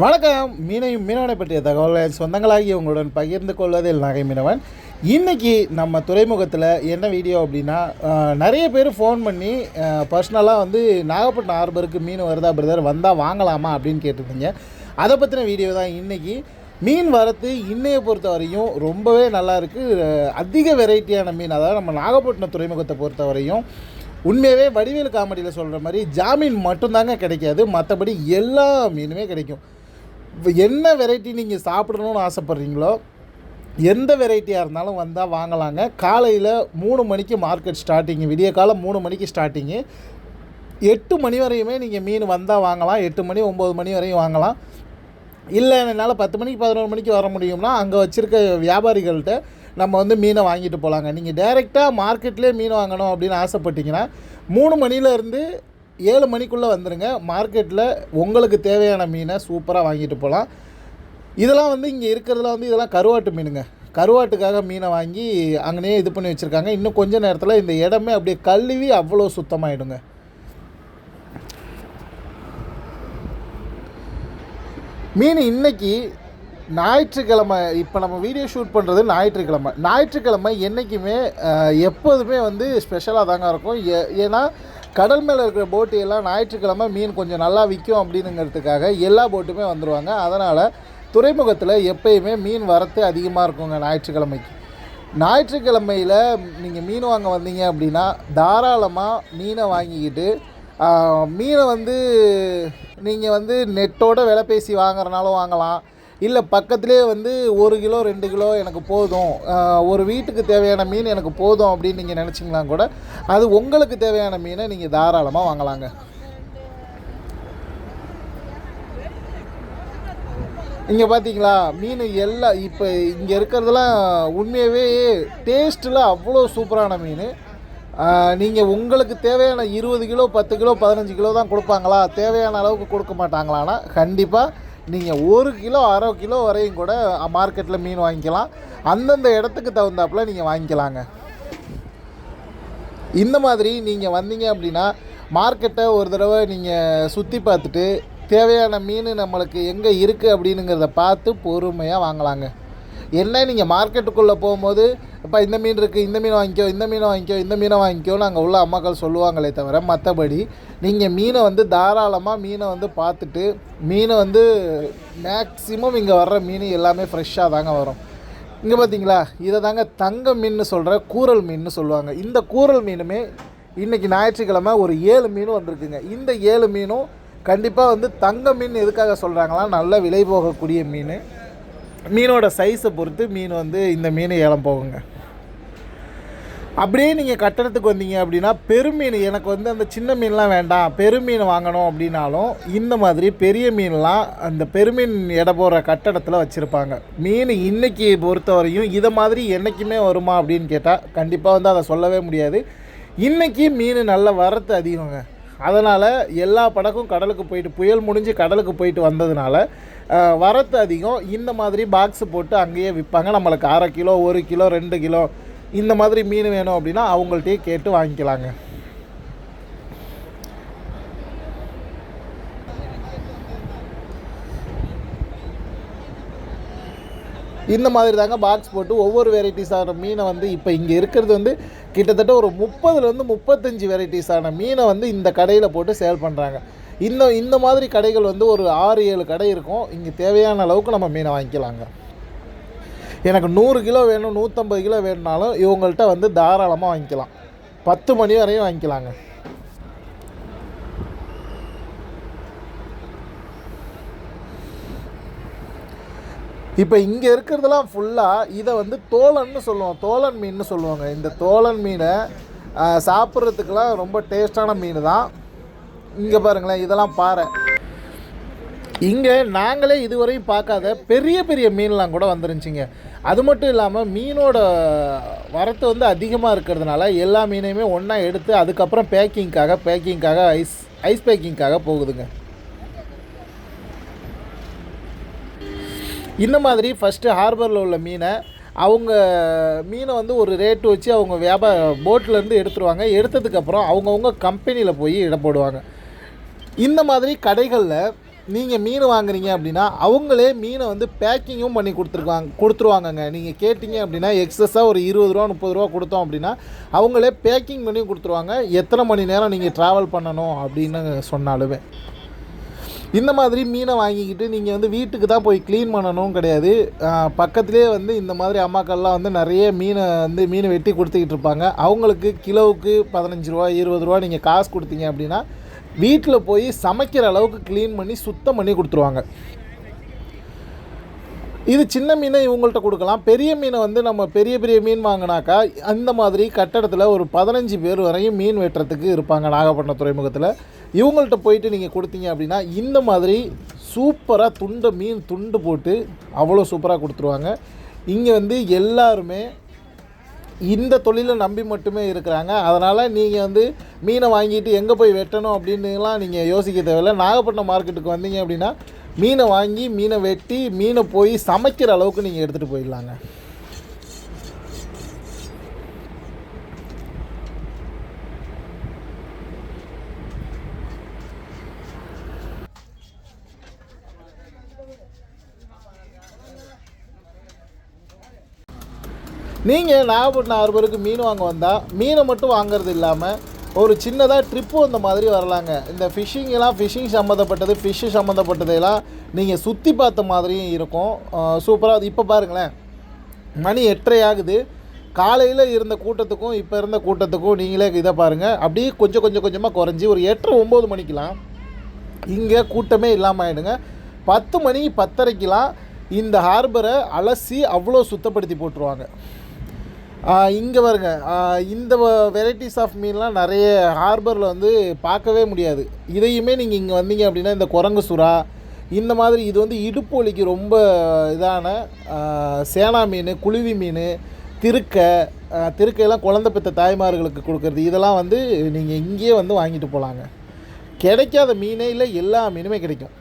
வணக்கம். மீனையும் மீனவனை பற்றிய தகவலை சொந்தங்களாகி உங்களுடன் பகிர்ந்து கொள்வதில் நகை மீனவன். இன்றைக்கி நம்ம துறைமுகத்தில் என்ன வீடியோ அப்படின்னா நிறைய பேர் ஃபோன் பண்ணி பர்சனலாக வந்து நாகப்பட்டினம் ஹார்பருக்கு மீன் வருதா பிரதர் வந்தால் வாங்கலாமா அப்படின்னு கேட்டிருந்தீங்க. அதை பற்றின வீடியோ தான் இன்றைக்கி மீன் வரத்து இன்னையை பொறுத்த வரையும் ரொம்பவே நல்லா இருக்குது அதிக வெரைட்டியான மீன் அதாவது நம்ம நாகப்பட்டினம் துறைமுகத்தை பொறுத்த வரையும் உண்மையாகவே வடிவேலு காமெடியில் சொல்கிற மாதிரி ஜாமீன் மட்டும்தாங்க கிடைக்காது. மற்றபடி எல்லா மீனுமே கிடைக்கும். என்ன வெரைட்டி நீங்கள் சாப்பிடணும்னு ஆசைப்பட்றீங்களோ எந்த வெரைட்டியாக இருந்தாலும் வந்தால் வாங்கலாங்க. காலையில் மூணு மணிக்கு மார்க்கெட் ஸ்டார்டிங்கு விடிய காலம் மூணு மணிக்கு ஸ்டார்டிங்கு எட்டு மணி வரையுமே நீங்கள் மீன் வந்தால் வாங்கலாம். எட்டு மணி ஒம்பது மணி வரையும் வாங்கலாம். இல்லை என்னால் பத்து மணிக்கு பதினோரு மணிக்கு வர முடியும்னா அங்கே வச்சுருக்க வியாபாரிகள்கிட்ட நம்ம வந்து மீனை வாங்கிட்டு போகலாங்க நீங்கள் டைரெக்டாக மார்க்கெட்லேயே மீன் வாங்கணும் அப்படின்னு ஆசைப்பட்டீங்கன்னா மூணு மணிலேருந்து ஏழு மணிக்குள்ளே வந்துடுங்க மார்க்கெட்டில் உங்களுக்கு தேவையான மீனை சூப்பராக வாங்கிட்டு போகலாம் இதெல்லாம் வந்து இங்கே இருக்கிறதுல வந்து இதெல்லாம் கருவாட்டு மீனுங்க. கருவாட்டுக்காக மீனை வாங்கி அங்கேயே இது பண்ணி வச்சுருக்காங்க. இன்னும் கொஞ்ச நேரத்தில் இந்த இடமே அப்படியே கழுவி அவ்வளோ சுத்தமாகிடுங்க மீன் இன்னைக்கு ஞாயிற்றுக்கிழமை இப்போ நம்ம வீடியோ ஷூட் பண்ணுறது ஞாயிற்றுக்கிழமை. ஞாயிற்றுக்கிழமை என்றைக்குமே எப்போதுமே வந்து ஸ்பெஷலாக தாங்க இருக்கும். ஏ- ஏன்னா கடல் மேலே இருக்கிற போட்டு எல்லாம் ஞாயிற்றுக்கிழமை மீன் கொஞ்சம் நல்லா விற்கும் அப்படின்னுங்கிறதுக்காக எல்லா போட்டுமே வந்துடுவாங்க அதனால் துறைமுகத்தில் எப்பயுமே மீன் வரத்து அதிகமாக இருக்குங்க ஞாயிற்றுக்கிழமைக்கு. ஞாயிற்றுக்கிழமையில் நீங்கள் மீன் வாங்க வந்தீங்க அப்படின்னா தாராளமாக மீனை வாங்கிக்கிட்டு மீனை வந்து நீங்கள் வந்து நெட்டோட விலை பேசி வாங்குறனாலும் வாங்கலாம். இல்லை பக்கத்துலேயே வந்து ஒரு கிலோ ரெண்டு கிலோ எனக்கு போதும். ஒரு வீட்டுக்கு தேவையான மீன் எனக்கு போதும் அப்படின்னு நீங்கள் நினச்சிங்களா கூட அது உங்களுக்கு தேவையான மீனை நீங்கள் தாராளமாக வாங்கலாங்க. இங்கே பார்த்தீங்களா மீன் எல்லாம் இப்போ இங்கே இருக்கிறதெல்லாம் உண்மையாகவே டேஸ்ட்டில் அவ்வளோ சூப்பரான மீன். நீங்கள் உங்களுக்கு தேவையான இருபது கிலோ பத்து கிலோ பதினஞ்சு கிலோ தான் கொடுப்பாங்களா? தேவையான அளவுக்கு கொடுக்க மாட்டாங்களான்னா கண்டிப்பாக நீங்கள் ஒரு கிலோ அரை கிலோ வரையும் கூட மார்க்கெட்டில் மீன் வாங்கிக்கலாம். அந்தந்த இடத்துக்கு தகுந்தாப்புல நீங்கள் வாங்கிக்கலாங்க. இந்த மாதிரி நீங்கள் வந்தீங்க அப்படின்னா மார்க்கெட்டை ஒரு தடவை நீங்கள் சுற்றி பார்த்துட்டு தேவையான மீன் நம்மளுக்கு எங்கே இருக்குது அப்படின்னுங்கிறத பார்த்து பொறுமையாக வாங்கலாங்க. என்ன நீங்கள் மார்க்கெட்டுக்குள்ளே போகும்போது இப்போ இந்த மீன் இருக்குது இந்த மீன் வாங்கிக்கோ இந்த மீனை வாங்கிக்கோ இந்த மீனை வாங்கிக்கோன்னு அங்கே உள்ள அம்மாக்கள் சொல்லுவாங்களே தவிர மற்றபடி நீங்கள் மீனை வந்து தாராளமாக மீனை வந்து பார்த்துட்டு மீனை வந்து மேக்ஸிமம் இங்கே வர்ற மீன் எல்லாமே ஃப்ரெஷ்ஷாக தாங்க வரும். இங்கே பார்த்தீங்களா இதை தாங்க தங்க மீன் சொல்கிற கூரல் மீன் சொல்லுவாங்க. இந்த கூரல் மீனுமே இன்றைக்கி ஞாயிற்றுக்கிழமை ஒரு ஏழு மீன் வந்திருக்குங்க. இந்த ஏழு மீனும் கண்டிப்பாக வந்து தங்க மீன் எதுக்காக சொல்கிறாங்களா நல்ல விலை போகக்கூடிய மீன். மீனோட சைஸை பொறுத்து மீன் வந்து இந்த மீன் ஏலம் போகுங்க. அப்படியே நீங்கள் கட்டணத்துக்கு வந்தீங்க அப்படின்னா பெருமீன் எனக்கு வந்து அந்த சின்ன மீன்லாம் வேண்டாம் பெருமீன் வாங்கணும் அப்படின்னாலும் இந்த மாதிரி பெரிய மீன்லாம் அந்த பெருமீன் எடை போகிற கட்டடத்தில் வச்சுருப்பாங்க. மீன் இன்னைக்கு பொறுத்தவரையும் இதை மாதிரி என்றைக்குமே வருமா அப்படின்னு கேட்டால் கண்டிப்பாக வந்து அதை சொல்லவே முடியாது. இன்றைக்கி மீன் நல்ல வரத்து அதிகங்க. அதனால் எல்லா படக்கும் கடலுக்கு போயிட்டு புயல் முடிஞ்சு கடலுக்கு போயிட்டு வந்ததுனால வரத்து அதிகம். இந்த மாதிரி பாக்ஸ் போட்டு அங்கேயே விற்பாங்க நம்மளுக்கு அரை கிலோ ஒரு கிலோ ரெண்டு கிலோ இந்த மாதிரி மீன் வேணும் அப்படின்னா அவங்கள்ட்டயே கேட்டு வாங்கிக்கலாங்க. இந்த மாதிரி தாங்க பாக்ஸ் போட்டு ஒவ்வொரு வெரைட்டிஸான மீனை வந்து இப்போ இங்கே இருக்கிறது வந்து கிட்டத்தட்ட ஒரு முப்பதுலேருந்து முப்பத்தஞ்சு வெரைட்டிஸான மீனை வந்து இந்த கடையில் போட்டு சேல் பண்ணுறாங்க இந்த இந்த மாதிரி கடைகள் வந்து ஒரு ஆறு ஏழு கடை இருக்கும். இங்கே தேவையான அளவுக்கு நம்ம மீனை வாங்கிக்கலாங்க. எனக்கு நூறு கிலோ வேணும் நூற்றம்பது கிலோ வேணும்னாலும் இவங்கள்ட்ட வந்து தாராளமாக வாங்கிக்கலாம். பத்து மணி வரையும் வாங்கிக்கலாங்க. இப்போ இங்கே இருக்கிறதெல்லாம் ஃபுல்லாக இதை வந்து தோலன்னு சொல்லுவோம். தோலன் மீன்னு சொல்லுவாங்க. இந்த தோலன் மீனை ஆ, சாப்பிட்றதுக்கெல்லாம் ரொம்ப டேஸ்டான மீன் தான் இங்கே பாருங்களேன் இதெல்லாம் பாறை. இங்கே நாங்களே இதுவரையும் பார்க்காத பெரிய பெரிய மீன்லாம் கூட வந்துருந்துச்சிங்க. அது மட்டும் இல்லாமல் மீனோட வரத்து வந்து அதிகமாக இருக்கிறதுனால எல்லா மீனையுமே ஒன்றா எடுத்து அதுக்கப்புறம் பேக்கிங்க்காக பேக்கிங்க்காக ஐஸ் ஐஸ் பேக்கிங்க்காக போகுதுங்க. இந்த மாதிரி ஃபஸ்ட்டு ஹார்பரில் உள்ள மீனை அவங்க மீனை வந்து ஒரு ரேட்டு வச்சு அவங்க வியாபார போட்லேருந்து எடுத்துருவாங்க. எடுத்ததுக்கப்புறம் அவங்கவுங்க கம்பெனியில் போய் இட போடுவாங்க. இந்த மாதிரி கடைகளில் நீங்கள் மீன் வாங்குறீங்க அப்படின்னா அவங்களே மீனை வந்து பேக்கிங்கும் பண்ணி கொடுத்துருக்காங்க கொடுத்துருவாங்கங்க. நீங்கள் கேட்டிங்க அப்படின்னா எக்ஸஸாக ஒரு இருபது ரூபா முப்பது ரூபா கொடுத்தோம் அப்படின்னா அவங்களே பேக்கிங் பண்ணி கொடுத்துருவாங்க. எத்தனை மணி நேரம் நீங்கள் ட்ராவல் பண்ணணும் அப்படின்னு சொன்னாலுமே. இந்த மாதிரி மீனை வாங்கிக்கிட்டு நீங்கள் வந்து வீட்டுக்கு தான் போய் க்ளீன் பண்ணணும் கிடையாது. பக்கத்துலேயே வந்து இந்த மாதிரி அம்மாக்கள்லாம் வந்து நிறைய மீனை வந்து மீனை வெட்டி கொடுத்துக்கிட்டு இருப்பாங்க. அவங்களுக்கு கிலோவுக்கு பதினஞ்சு ரூபா இருபது ரூபா நீங்கள் காசு கொடுத்தீங்க அப்படின்னா வீட்டில் போய் சமைக்கிற அளவுக்கு க்ளீன் பண்ணி சுத்தம் பண்ணி கொடுத்துருவாங்க. இது சின்ன மீனை இவங்கள்ட்ட கொடுக்கலாம். பெரிய மீனை வந்து நம்ம பெரிய பெரிய மீன் வாங்கினாக்கா அந்த மாதிரி கட்டடத்தில் ஒரு பதினஞ்சு பேர் வரையும் மீன் வெட்டுறதுக்கு இருப்பாங்க நாகப்பட்டினம் துறைமுகத்தில். இவங்கள்ட்ட போயிட்டு நீங்கள் கொடுத்தீங்க அப்படின்னா இந்த மாதிரி சூப்பராக துண்டை மீன் துண்டு போட்டு அவ்வளோ சூப்பராக கொடுத்துருவாங்க. இங்கே வந்து எல்லாருமே இந்த தொழிலை நம்பி மட்டுமே இருக்கிறாங்க. அதனால் நீங்கள் வந்து மீனை வாங்கிட்டு எங்கே போய் வெட்டணும் அப்படின்னுலாம் நீங்கள் யோசிக்க தேவையில்லை. நாகப்பட்டினம் மார்க்கெட்டுக்கு வந்தீங்க அப்படின்னா மீனை வாங்கி மீனை வெட்டி மீனை போய் சமைக்கிற அளவுக்கு நீங்கள் எடுத்துகிட்டு போயிடலாங்க. நீங்கள் நாகப்பட்டினம் ஹார்பருக்கு மீன் வாங்க வந்தால் மீனை மட்டும் வாங்குறது இல்லாமல் ஒரு சின்னதாக ட்ரிப்பு அந்த மாதிரி வரலாங்க. இந்த ஃபிஷ்ஷிங்கெல்லாம் ஃபிஷ்ஷிங் சம்மந்தப்பட்டது ஃபிஷ்ஷு சம்மந்தப்பட்டதெல்லாம் நீங்கள் சுற்றி பார்த்த மாதிரியும் இருக்கும். சூப்பராக இப்போ பாருங்களேன். மணி எட்டரை ஆகுது. காலையில் இருந்த கூட்டத்துக்கும் இப்போ இருந்த கூட்டத்துக்கும் நீங்களே இதை பாருங்கள் அப்படியே கொஞ்சம் கொஞ்சம் கொஞ்சமாக குறைஞ்சி ஒரு எட்டரை ஒம்பது மணிக்கெலாம் இங்கே கூட்டமே இல்லாமல் ஆகிடுங்க பத்து மணி பத்தரைக்கெலாம் இந்த ஹார்பரை அலசி அவ்வளோ சுத்தப்படுத்தி போட்டுருவாங்க. இங்கே பாருங்க. இந்த வெரைட்டிஸ் ஆஃப் மீன்லாம் நிறைய ஹார்பரில் வந்து பார்க்கவே முடியாது. இதையுமே நீங்கள் இங்கே வந்தீங்க அப்படின்னா இந்த குரங்கு சுறா இந்த மாதிரி இது வந்து இடுப்பு வலிக்கு ரொம்ப இதான சேனா மீன் குழுவி மீன் திருக்கை திருக்கையெல்லாம் குழந்தை பெற்ற தாய்மார்களுக்கு கொடுக்குறது இதெல்லாம் வந்து நீங்கள் இங்கேயே வந்து வாங்கிட்டு போகலாங்க கிடைக்காத மீனே இல்லை எல்லா மீனுமே கிடைக்கும்.